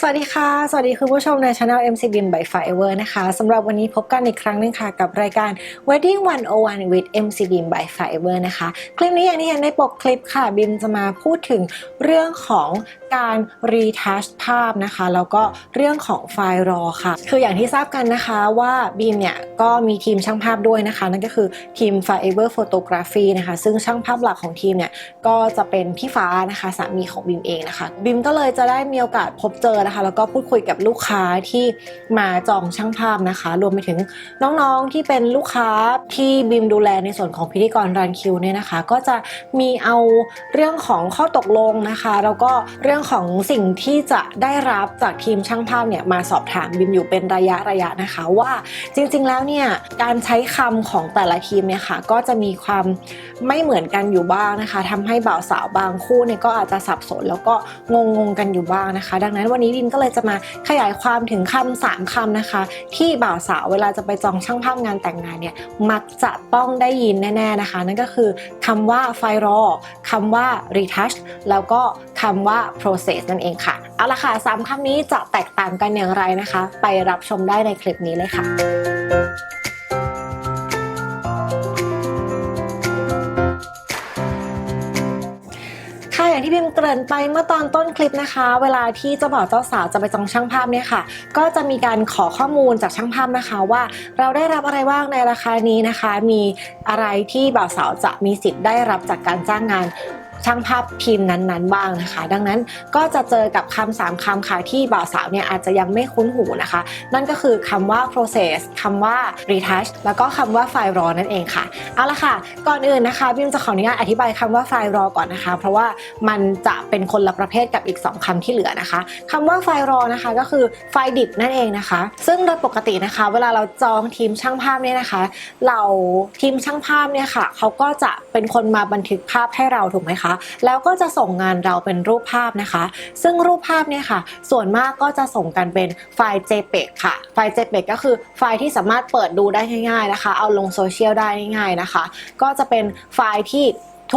สวัสดีค่ะ สวัสดีคุณผู้ชมในช anel MC Bin by Firever นะคะสำหรับวันนี้พบกันอีกครั้งนึงค่ะกับรายการ Wedding 101 with MC Bin by Firever นะคะ คลิปนี้อย่างที่เห็นในปกคลิปค่ะ บิมจะมาพูดถึงเรื่องของการรีทัชภาพนะคะ แล้วก็เรื่องของไฟล์รอค่ะ คืออย่างที่ทราบกันนะคะว่าบีมเนี่ยก็มีทีมช่างภาพด้วยนะคะ นั่นก็คือทีม Firever Photography นะคะ ซึ่งช่างภาพหลักของทีมเนี่ยก็จะเป็นพี่ฟ้านะคะสามีของบิมเองนะคะบิมก็เลยจะได้มีโอกาสพบเจอนะคะ แล้วก็พูดคุยกับลูกค้าที่มาจองช่างภาพนะคะ รวมไปถึงน้องๆที่เป็นลูกค้าที่บิมดูแลในส่วนของพิธีกรรันคิวเนี่ยนะคะ ก็จะมีเอาเรื่องของข้อตกลงนะคะ แล้วก็เรื่องของสิ่งที่จะได้รับจากทีมช่างภาพเนี่ยมาสอบถามบิมอยู่เป็นระยะระยะนะคะว่าจริงๆแล้วเนี่ยการใช้คำของแต่ละทีมเนี่ยค่ะก็จะมีความไม่เหมือนกันอยู่บ้างนะคะทำให้บ่าวสาวบางคู่เนี่ยก็อาจจะสับสนแล้วก็งงๆกันอยู่บ้างนะคะ ดังนั้นวันนี้ดินก็เลยจะมาขยายความถึงคำสามคำนะคะ ที่บ่าวสาวเวลาจะไปจองช่างภาพงานแต่งงานเนี่ยมักจะต้องได้ยินแน่ๆนะคะ นั่นก็คือคำว่าไฟรอคำว่า retouch แล้วก็คำว่า process นั่นเองค่ะ เอาละค่ะสามคำนี้จะแตกต่างกันอย่างไรนะคะ ไปรับชมได้ในคลิปนี้เลยค่ะ ที่พิมเกริ่นไปเมื่อตอนต้นคลิปนะคะ เวลาที่เจ้าบ่าวเจ้าสาวจะไปจองช่างภาพเนี่ยค่ะ ก็จะมีการขอข้อมูลจากช่างภาพนะคะว่า เราได้รับอะไรบ้างในราคานี้นะคะ มีอะไรที่บ่าวสาวจะมีสิทธิ์ได้รับจากการจ้างงาน ช่างภาพทีมนั้นๆบ้างนะคะ ดังนั้นก็จะเจอกับคำสามคำค่ะที่บ่าวสาวเนี่ยอาจจะยังไม่คุ้นหูนะคะ นั่นก็คือคำว่า process คำว่า retouch แล้วก็คำว่า file raw นั่นเองค่ะ เอาละค่ะ ก่อนอื่นนะคะบิมจะขออนุญาตอธิบายคำว่า file raw ก่อนนะคะ เพราะว่ามันจะเป็นคนละประเภทกับอีก 2คำที่เหลือนะคะคำว่า file raw นะคะก็คือไฟล์ดิบนั่นเองนะคะ ซึ่งโดยปกตินะคะ เวลาเราจองทีมช่างภาพเนี่ยนะคะ เราทีมช่างภาพเนี่ยค่ะเขาก็จะเป็นคนมาบันทึกภาพให้เราถูกไหมคะแล้วก็จะส่งงานเราเป็นรูปภาพนะคะ ซึ่งรูปภาพเนี่ยค่ะ ส่วนมากก็จะส่งกันเป็นไฟล์ JPEG ค่ะ ไฟล์ JPEG ก็คือไฟล์ที่สามารถเปิดดูได้ง่าย ๆนะคะ เอาลงโซเชียลได้ง่ายๆนะคะ ก็จะเป็นไฟล์ที่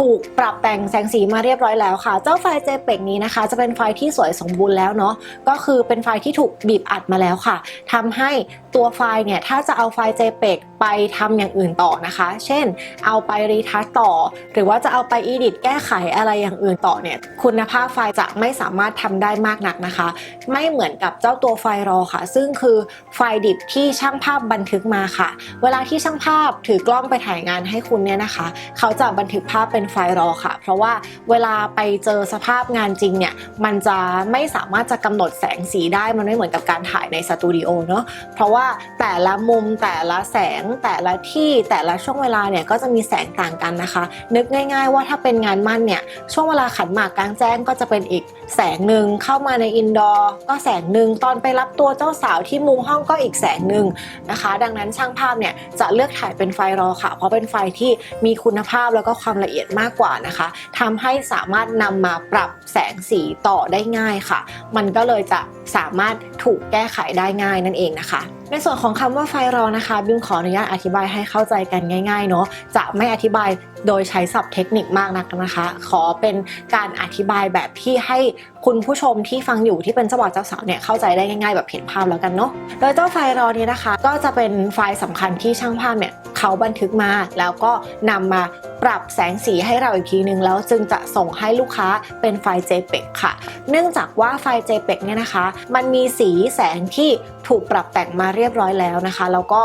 ถูกปรับแต่งแสงสีมาเรียบร้อยแล้วค่ะ เจ้าไฟล์ JPEG นี้นะคะ จะเป็นไฟล์ที่สวยสมบูรณ์แล้วเนาะ ก็คือเป็นไฟล์ที่ถูกบีบอัดมาแล้วค่ะทำให้ตัวไฟล์เนี่ย ถ้าจะเอาไฟล์ JPEG ไปทำอย่างอื่นต่อนะคะ เช่น เอาไปรีทัชต่อ หรือว่าจะเอาไปอีดิทแก้ไขอะไรอย่างอื่นต่อเนี่ย คุณภาพไฟล์จะไม่สามารถทำได้มากนักนะคะ ไม่เหมือนกับเจ้าตัวไฟล์รอค่ะ ซึ่งคือไฟล์ดิบที่ช่างภาพบันทึกมาค่ะ เวลาที่ช่างภาพถือกล้องไปถ่ายงานให้คุณเนี่ยนะคะ เขาจะบันทึกภาพเป็นไฟล์รอค่ะ เพราะว่าเวลาไปเจอสภาพงานจริงเนี่ยมันจะไม่สามารถจะกำหนดแสงสีได้มันไม่เหมือนกับการถ่ายในสตูดิโอเนาะเพราะว่าแต่ละมุมแต่ละแสงแต่ละที่แต่ละช่วงเวลาเนี่ยก็จะมีแสงต่างกันนะคะ นึกง่าย ๆ ว่าถ้าเป็นงานมั่นเนี่ยช่วงเวลาขันหมากกลางแจ้งก็จะเป็นอีกแสงหนึ่งเข้ามาในอินดอร์ก็แสงหนึ่งตอนไปรับตัวเจ้าสาวที่มุมห้องก็อีกแสงหนึ่งนะคะ ดังนั้นช่างภาพเนี่ยจะเลือกถ่ายเป็นไฟรอค่ะ เพราะเป็นไฟที่มีคุณภาพแล้วก็ความละเอียดมากกว่านะคะทำให้สามารถนำมาปรับแสงสีต่อได้ง่ายค่ะ มันก็เลยจะสามารถถูกแก้ไขได้ง่ายนั่นเองนะคะ ในส่วนของคำว่าไฟรอนะคะ บิมขออนุญาตอธิบายให้เข้าใจกันง่ายๆเนาะจะไม่อธิบายโดยใช้ศัพท์เทคนิคมากนักนะคะ ขอเป็นการอธิบายแบบที่ให้คุณผู้ชมที่ฟังอยู่ที่เป็นเจ้าบ่าวเจ้าสาวเนี่ยเข้าใจได้ง่ายๆ แบบเห็นภาพแล้วกันเนาะโดยเจ้าไฟรอนี้นะคะ ก็จะเป็นไฟล์สำคัญที่ช่างภาพเนี่ยเขาบันทึกมาแล้วก็นำมา ปรับแสงสีให้เราอีกทีนึงแล้วจึงจะส่งให้ลูกค้าเป็นไฟล์ JPEG ค่ะ เนื่องจากว่าไฟล์ JPEG เนี่ยนะคะ มันมีสีแสงที่ถูกปรับแต่งมาเรียบร้อยแล้วนะคะ แล้วก็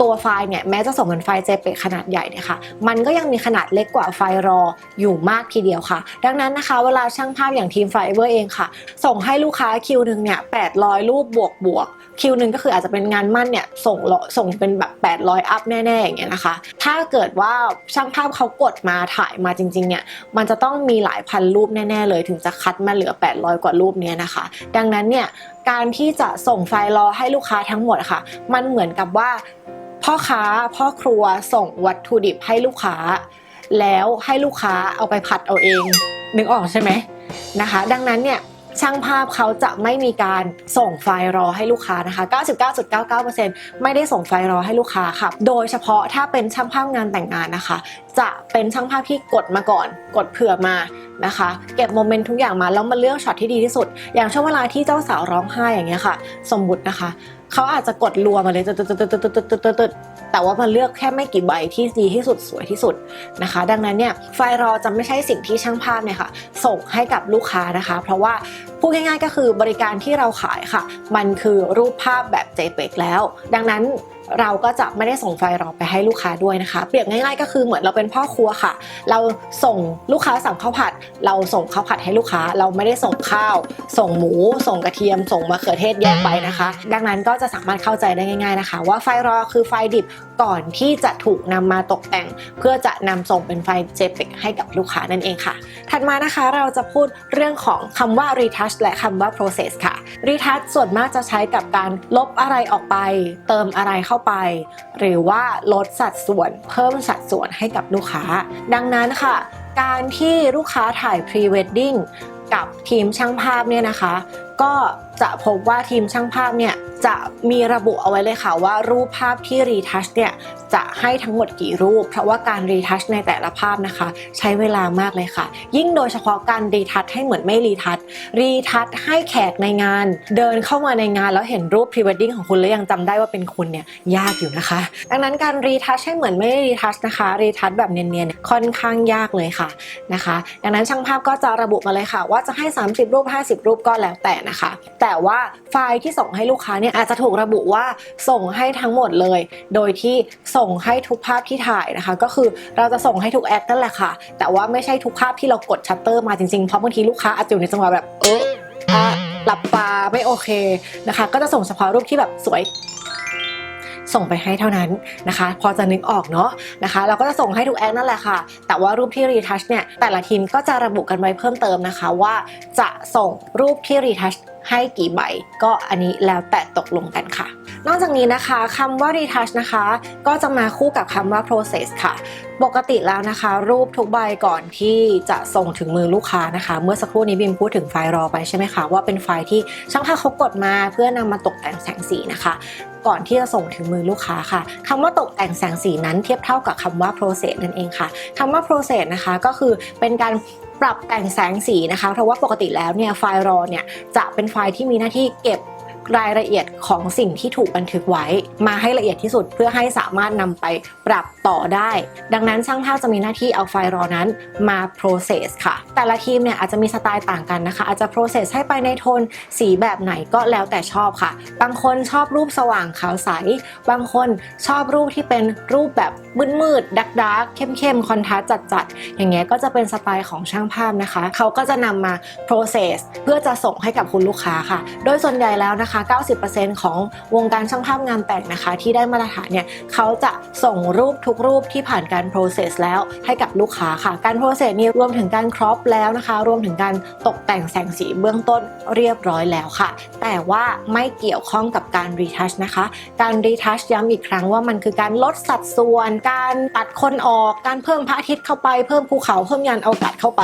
ตัวไฟล์เนี่ยแม้จะส่งเป็นไฟล์ JPEG ขนาดใหญ่เนี่ยค่ะ มันก็ยังมีขนาดเล็กกว่าไฟล์รออยู่มากทีเดียวค่ะ ดังนั้นนะคะเวลาช่างภาพอย่างทีมไฟเวอร์เองค่ะ ส่งให้ลูกค้าคิวหนึ่งเนี่ย800 รูปบวกบวก คิวหนึ่งก็คืออาจจะเป็นงานมั่นเนี่ยส่งส่งเป็นแบบ 800 อัพแน่ๆอย่างเงี้ยนะคะ ถ้าเกิดว่าช่างภาพเขากดมาถ่ายมาจริงๆเนี่ยมันจะต้องมีหลายพันรูปแน่ๆเลย ถึงจะคัดมาเหลือ 800 กว่ารูปเนี้ยนะคะ ดังนั้นเนี่ยการที่จะส่งไฟล์รอให้ลูกค้าทั้งหมดค่ะ มันเหมือนกับว่า พ่อค้าพ่อครัวส่งวัตถุดิบให้ลูกค้า แล้วให้ลูกค้าเอาไปผัดเอาเองนึกออกใช่ไหมนะคะ ดังนั้นเนี่ย ช่างภาพเขาจะไม่มีการส่งไฟล์รอให้ลูกค้านะคะ 99.99%ไม่ได้ส่งไฟล์รอให้ลูกค้าค่ะ โดยเฉพาะถ้าเป็นช่างภาพงานแต่งงานนะคะ จะเป็นช่างภาพที่กดมาก่อน กดเผื่อมานะคะ เก็บโมเมนต์ทุกอย่างมาแล้วมาเลือกช็อตที่ดีที่สุด อย่างช่วงเวลาที่เจ้าสาวร้องไห้อย่างเงี้ยค่ะ สมมุตินะคะ เขาอาจจะกดรัวมาเลยตึ๊ด แต่ว่ามันเลือกแค่ไม่กี่ใบที่ดีที่สุดสวยที่สุดนะคะ ดังนั้นเนี่ยไฟล์รอจะไม่ใช่สิ่งที่ช่างภาพเนี่ยค่ะส่งให้กับลูกค้านะคะ เพราะว่าพูดง่ายๆก็คือบริการที่เราขายค่ะ มันคือรูปภาพแบบ JPEG แล้ว ดังนั้น เราก็จะไม่ได้ส่งไฟล์รอไปให้ลูกค้าด้วยนะคะ เปรียบง่ายๆก็คือเหมือนเราเป็นพ่อครัวค่ะ เราส่งลูกค้าสั่งข้าวผัด เราส่งข้าวผัดให้ลูกค้า เราไม่ได้ส่งข้าว ส่งหมู ส่งกระเทียม ส่งมะเขือเทศแยกไปนะคะ ดังนั้นก็จะสามารถเข้าใจได้ง่าย ๆนะคะ ว่าไฟล์รอคือไฟล์ดิบก่อนที่จะถูกนำมาตกแต่ง เพื่อจะนำส่งเป็นไฟล์ JPEG ให้กับลูกค้านั่นเองค่ะ ถัดมานะคะเราจะพูดเรื่องของคำว่า retouch และคำว่า process ค่ะ retouch ส่วนมากจะใช้กับการลบอะไรออกไป เติมอะไรเข้าไป หรือว่าลดสัดส่วนเพิ่มสัดส่วนให้กับลูกค้า ดังนั้นค่ะ การที่ลูกค้าถ่ายพรีเวดดิ้งกับทีมช่างภาพเนี่ยนะคะ ก็จะพบว่าทีมช่างภาพเนี่ย จะมีระบุเอาไว้เลยค่ะว่ารูปภาพที่รีทัชเนี่ยจะให้ทั้งหมดกี่รูป เพราะว่าการรีทัชในแต่ละภาพนะคะ ใช้เวลามากเลยค่ะ ยิ่งโดยเฉพาะการรีทัชให้เหมือนไม่รีทัชรีทัชให้แขกในงาน เดินเข้ามาในงานแล้วเห็นรูปพรีเวดดิ้งของคุณแล้วยังจำได้ว่าเป็นคุณเนี่ยยากอยู่นะคะ ดังนั้นการรีทัชให้เหมือนไม่รีทัชนะคะรีทัชแบบเนียนๆเนี่ยค่อนข้างยากเลยค่ะนะคะ ดังนั้นช่างภาพก็จะระบุมาเลยค่ะ ว่าจะให้ 30 รูป 50 รูปก็แล้วแต่นะคะ แต่ว่าไฟล์ที่ส่งให้ลูกค้าเนี่ยอาจจะถูกระบุว่าส่งให้ทั้งหมดเลย โดยที่ส่งให้ทุกภาพที่ถ่ายนะคะ ก็คือเราจะส่งให้ทุกแอคนั่นแหละค่ะ แต่ว่าไม่ใช่ทุกภาพที่เรากดชัตเตอร์มาจริงๆ เพราะบางทีลูกค้าอาจจะอยู่ในจังหวะแบบเอออะหลับตาไม่โอเคนะคะ ก็จะส่งเฉพาะรูปที่แบบสวยส่งไปให้เท่านั้นนะคะ พอจะนึกออกเนาะนะคะ เราก็จะส่งให้ทุกแอคนั่นแหละค่ะ แต่ว่ารูปที่รีทัชเนี่ยแต่ละทีมก็จะระบุกันไว้เพิ่มเติมนะคะว่าจะส่งรูปที่รีทัช ให้กี่ใบ ก็อันนี้แล้วแต่ตกลงกันค่ะ นอกจากนี้นะคะคำว่า retouch นะคะ ก็จะมาคู่กับคำว่า process ค่ะ ปกติแล้วนะคะ รูปทุกใบก่อนที่จะส่งถึงมือลูกค้านะคะ เมื่อสักครู่นี้บิมพูดถึงไฟล์รอไปใช่ไหมคะ ว่าเป็นไฟล์ที่ช่างภาพเขากดมาเพื่อนำมาตกแต่งแสงสีนะคะ ก่อนที่จะส่งถึงมือลูกค้าค่ะคำว่าตกแต่งแสงสีนั้นเทียบเท่ากับคำว่า process นั่นเองค่ะคำว่า process นะคะก็คือเป็นการปรับแต่งแสงสีนะคะ เพราะว่าปกติแล้วเนี่ยไฟล์รอเนี่ยจะเป็นไฟล์ที่มีหน้าที่เก็บ รายละเอียดของสิ่งที่ถูกบันทึกไว้ มาให้ละเอียดที่สุดเพื่อให้สามารถนำไปปรับต่อได้ ดังนั้นช่างภาพจะมีหน้าที่เอาไฟล์รอนั้นมา process ค่ะ แต่ละทีมเนี่ยอาจจะมีสไตล์ต่างกันนะคะ อาจจะ process ให้ไปในโทนสีแบบไหนก็แล้วแต่ชอบค่ะ บางคนชอบรูปสว่างขาวใส บางคนชอบรูปที่เป็นรูปแบบมืดๆดักดักเข้มเข้มๆคอนทราสต์จัดๆอย่างเงี้ยก็จะเป็นสไตล์ของช่างภาพนะคะ เขาก็จะนำมา process เพื่อจะส่งให้กับคุณลูกค้าค่ะ โดยส่วนใหญ่แล้วนะคะ90%ของวงการช่างภาพงานแต่งนะคะ ที่ได้มาตรฐานเนี่ยเขาจะส่งรูปทุกรูปที่ผ่านการ process แล้วให้กับลูกค้าค่ะ การ process นี้รวมถึงการ crop แล้วนะคะ รวมถึงการตกแต่งแสงสีเบื้องต้นเรียบร้อยแล้วค่ะ แต่ว่าไม่เกี่ยวข้องกับการ retouch นะคะ การ retouch ย้ำอีกครั้งว่ามันคือการลดสัดส่วน การตัดคนออก การเพิ่มพระอาทิตย์เข้าไป เพิ่มภูเขา เพิ่มยานอวกาศเข้าไป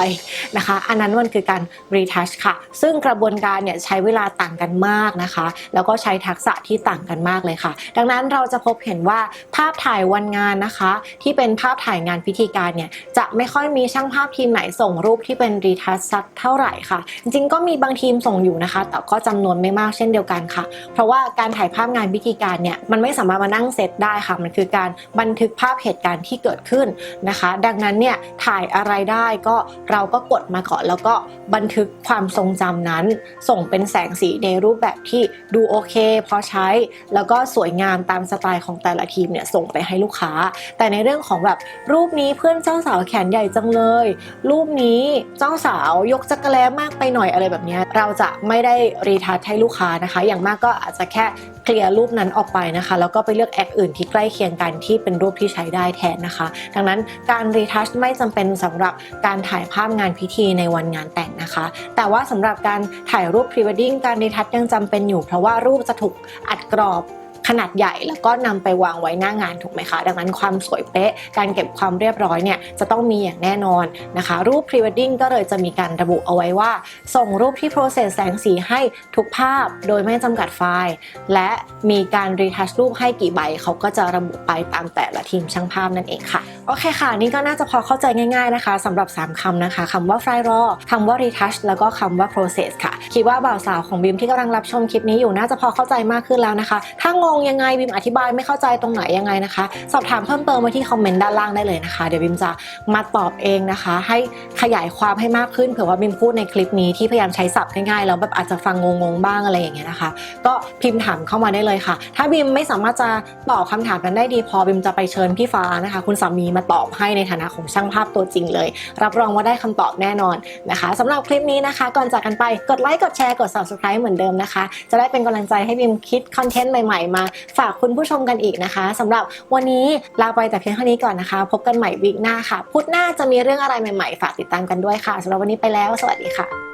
นะคะ อันนั้นมันคือการ retouch ค่ะ ซึ่งกระบวนการเนี่ยใช้เวลาต่างกันมากนะคะแล้วก็ใช้ทักษะที่ต่างกันมากเลยค่ะ ดังนั้นเราจะพบเห็นว่าภาพถ่ายวันงานนะคะ ที่เป็นภาพถ่ายงานพิธีการเนี่ยจะไม่ค่อยมีช่างภาพทีมไหนส่งรูปที่เป็น retouch สักเท่าไหร่ค่ะ จริงก็มีบางทีมส่งอยู่นะคะ แต่ก็จำนวนไม่มากเช่นเดียวกันค่ะ เพราะว่าการถ่ายภาพงานพิธีการเนี่ยมันไม่สามารถมานั่งเซตได้ค่ะ มันคือการบันทึกภาพเหตุการณ์ที่เกิดขึ้นนะคะ ดังนั้นเนี่ยถ่ายอะไรได้ก็เราก็กดมาก่อนแล้วก็บันทึกความทรงจำนั้น ส่งเป็นแสงสีในรูปแบบที่ดูโอเคพอใช้ แล้วก็สวยงามตามสไตล์ของแต่ละทีมเนี่ยส่งไปให้ลูกค้า แต่ในเรื่องของแบบรูปนี้เพื่อนเจ้าสาวแขนใหญ่จังเลย รูปนี้เจ้าสาวยกจักรแล้มากไปหน่อยอะไรแบบนี้ เราจะไม่ได้รีทัชให้ลูกค้านะคะ อย่างมากก็อาจจะแค่ ลียร์รูปนั้นออกไปนะคะ แล้วก็ไปเลือกแอคอื่นที่ใกล้เคียงกันที่เป็นรูปที่ใช้ได้แทนนะคะ ดังนั้นการรีทัชไม่จำเป็นสำหรับการถ่ายภาพงานพิธีในวันงานแต่งนะคะ แต่ว่าสำหรับการถ่ายรูปพรีเวดดิ้งการรีทัชยังจำเป็นอยู่ เพราะว่ารูปจะถูกอัดกรอบ ขนาดใหญ่แล้วก็นำไปวางไว้หน้างานถูกไหมคะ ดังนั้นความสวยเป๊ะ การเก็บความเรียบร้อยเนี่ยจะต้องมีอย่างแน่นอนนะคะ รูป pre wedding ก็เลยจะมีการระบุเอาไว้ว่า ส่งรูปที่ process แสงสีให้ทุกภาพโดยไม่จำกัดไฟล์ และมีการรีทัชรูปให้กี่ใบเขาก็จะระบุไปตามแต่ละทีมช่างภาพนั่นเองค่ะโอเคค่ะ นี่ก็น่าจะพอเข้าใจง่ายๆนะคะสำหรับ 3คำนะคะคำว่า fry raw คำว่า retouch แล้วก็คำว่า process ค่ะ คิดว่าบ่าวสาวของบิมที่กำลังรับชมคลิปนี้อยู่น่าจะพอเข้าใจมากขึ้นแล้วนะคะถ้างงยังไงบิมอธิบายไม่เข้าใจตรงไหนยังไงนะคะ สอบถามเพิ่มเติมมาที่คอมเมนต์ด้านล่างได้เลยนะคะ เดี๋ยวบิมจะมาตอบเองนะคะ ให้ขยายความให้มากขึ้นเผื่อว่าบิมพูดในคลิปนี้ที่พยายามใช้ศัพท์ง่ายๆแล้วแบบอาจจะฟังงงๆบ้างอะไรอย่างเงี้ยนะคะ ก็พิมพ์ถามเข้ามาได้เลยค่ะ ถ้าบิมไม่สามารถจะตอบคำถามกันได้ดีพอบิมจะไปเชิญพี่ฟ้านะคะ คุณสามีมาตอบให้ในฐานะของช่างภาพตัวจริงเลย รับรองว่าได้คำตอบแน่นอนนะคะสำหรับคลิปนี้นะคะ ก่อนจากกันไปกดไลค์กดแชร์กด subscribe เหมือนเดิมนะคะ จะได้เป็นกำลังใจให้บิมคิดคอนเทนต์ใหม่ๆมาฝากคุณผู้ชมกันอีกนะคะสำหรับวันนี้ลาไปแต่เพียงเท่านี้ก่อนนะคะ พบกันใหม่วิกหน้าค่ะ พุธหน้าจะมีเรื่องอะไรใหม่ๆ ฝากติดตามกันด้วยค่ะสำหรับวันนี้ไปแล้ว สวัสดีค่ะ